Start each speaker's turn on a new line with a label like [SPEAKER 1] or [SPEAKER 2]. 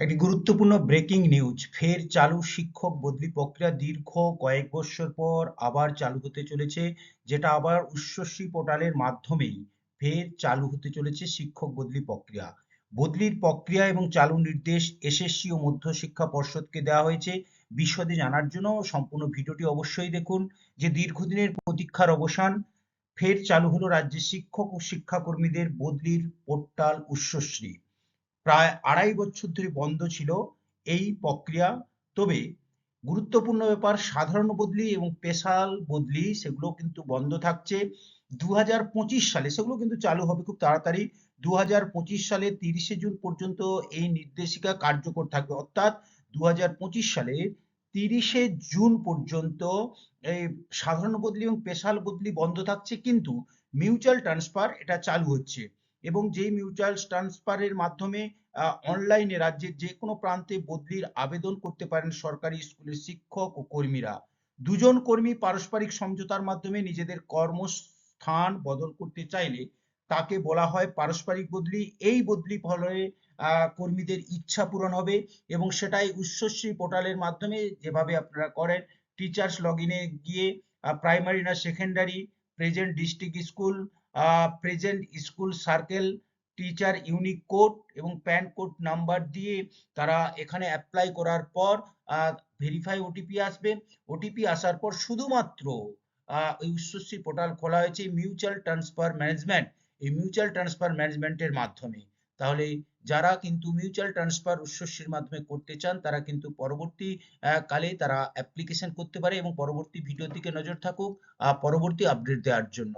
[SPEAKER 1] একটি গুরুত্বপূর্ণ breaking news ফের চালু শিক্ষক বদলি প্রক্রিয়া দীর্ঘ কয়েক বছর পর আবার চালু হতে চলেছে, যেটা আবার উচ্চশ্রী পোর্টালের মাধ্যমেই ফের চালু হতে চলেছে শিক্ষক বদলি প্রক্রিয়া। বদলির প্রক্রিয়া এবং চালু নির্দেশ এসএসসি ও মধ্যশিক্ষা পর্ষদকে দেওয়া হয়েছে। বিশদে জানার জন্য সম্পূর্ণ ভিডিওটি অবশ্যই দেখুন, যে দীর্ঘদিনের প্রতীক্ষার অবসান, ফের চালু হলো রাজ্যের শিক্ষক ও শিক্ষাকর্মীদের বদলির পোর্টাল উচ্চশ্রী। প্রায় আড়াই বছর ধরে বন্ধ ছিল এই প্রক্রিয়া। তবে গুরুত্বপূর্ণ ব্যাপার, সাধারণ বদলি এবং স্পেশাল বদলি সেগুলো কিন্তু বন্ধ থাকছে। দু হাজার পঁচিশ সালে, সেগুলো কিন্তু চালু হবে খুব তাড়াতাড়ি। দু হাজার পঁচিশ সালে তিরিশে জুন পর্যন্ত এই নির্দেশিকা কার্যকর থাকবে। অর্থাৎ দু হাজার পঁচিশ সালে তিরিশে জুন পর্যন্ত এই সাধারণ বদলি এবং পেশাল বদলি বন্ধ থাকছে। কিন্তু মিউচুয়াল ট্রান্সফার এটা চালু হচ্ছে। এবং যেই মিউচুয়াল ট্রান্সফারের মাধ্যমে অনলাইনে রাজ্যের যে কোনো প্রান্তে বদলির আবেদন করতে পারেন সরকারি স্কুলের শিক্ষক ও কর্মীরা। দুজন কর্মী পারস্পরিক সমঝোতার মাধ্যমে নিজেদের কর্মস্থান বদল করতে চাইলে তাকে বলা হয় পারস্পরিক বদলি। এই বদলি ফলে কর্মীদের ইচ্ছা পূরণ হবে এবং সেটাই উচ্চশ্রী পোর্টালের মাধ্যমে যেভাবে আপনারা করেন টিচার্স লগ গিয়ে প্রাইমারি না secondary present district school present school circle teacher unique code এবং প্যান কোড নাম্বার দিয়ে তারা এখানে অ্যাপ্লাই করার পর ভেরিফাই ওটিপি আসবে। ওটিপি আসার পর শুধুমাত্র উচ্চশ্রী পোর্টাল খোলা হয়েছে মিউচুয়াল ট্রান্সফার ম্যানেজমেন্ট এই মিউচুয়াল ট্রান্সফার ম্যানেজমেন্টের মাধ্যমে। তাহলে যারা কিন্তু মিউচুয়াল ট্রান্সফার উচ্চশ্রীর মাধ্যমে করতে চান, তারা কিন্তু পরবর্তী কালে তারা অ্যাপ্লিকেশন করতে পারে এবং পরবর্তী ভিডিওর দিকে নজর থাকুক পরবর্তী আপডেট দেওয়ার জন্য।